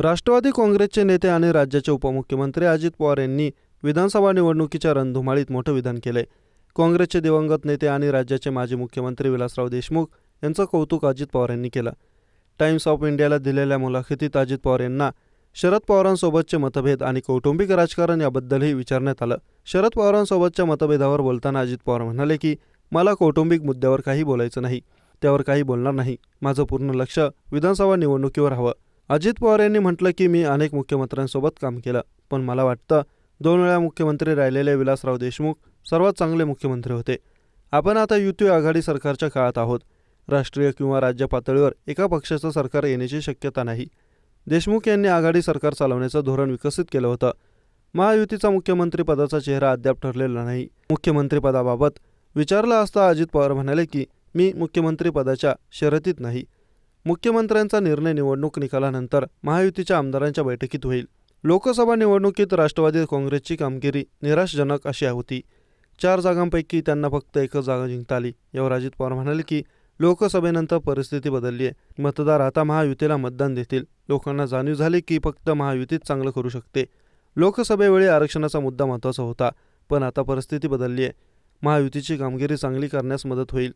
राष्ट्रवादी काँग्रेसचे नेते आणि राज्याचे उपमुख्यमंत्री अजित पवार यांनी विधानसभा निवडणुकीच्या रणधुमाळीत मोठं विधान केलंय. काँग्रेसचे दिवंगत नेते आणि राज्याचे माजी मुख्यमंत्री विलासराव देशमुख यांचं कौतुक अजित पवार यांनी केलं. टाइम्स ऑफ इंडियाला दिलेल्या मुलाखतीत अजित पवार यांना शरद पवारांसोबतचे मतभेद आणि कौटुंबिक राजकारण याबद्दलही विचारण्यात आलं. शरद पवारांसोबतच्या मतभेदावर बोलताना अजित पवार म्हणाले की मला कौटुंबिक मुद्द्यावर काही बोलायचं नाही. त्यावर काही बोलणार नाही. माझं पूर्ण लक्ष विधानसभा निवडणुकीवर हवं. अजित पवार यांनी म्हटलं की मी अनेक मुख्यमंत्र्यांसोबत काम केलं पण मला वाटतं दोन वेळा मुख्यमंत्री राहिलेले विलासराव देशमुख सर्वात चांगले मुख्यमंत्री होते. आपण आता युती आघाडी सरकारच्या काळात आहोत. राष्ट्रीय किंवा राज्य पातळीवर एका पक्षाचं सरकार येण्याची शक्यता नाही. देशमुख यांनी आघाडी सरकार चालवण्याचं धोरण विकसित केलं होतं. महायुतीचा मुख्यमंत्रीपदाचा चेहरा अद्याप ठरलेला नाही. मुख्यमंत्रीपदाबाबत विचारलं असता अजित पवार म्हणाले की मी मुख्यमंत्रीपदाच्या शर्यतीत नाही. मुख्यमंत्र्यांचा निर्णय निवडणूक निकालानंतर महायुतीच्या आमदारांच्या बैठकीत होईल. लोकसभा निवडणुकीत राष्ट्रवादी काँग्रेसची कामगिरी निराशजनक अशी होती. चार जागांपैकी त्यांना फक्त एकच जागा जिंकता आली यावर अजित पवार म्हणाले की लोकसभेनंतर परिस्थिती बदलली आहे. मतदार आता महायुतीला मतदान देतील. लोकांना जाणीव झाली की फक्त महायुतीच चांगलं करू शकते. लोकसभेवेळी आरक्षणाचा मुद्दा महत्त्वाचा होता पण आता परिस्थिती बदलली आहे. महायुतीची कामगिरी चांगली करण्यास मदत होईल.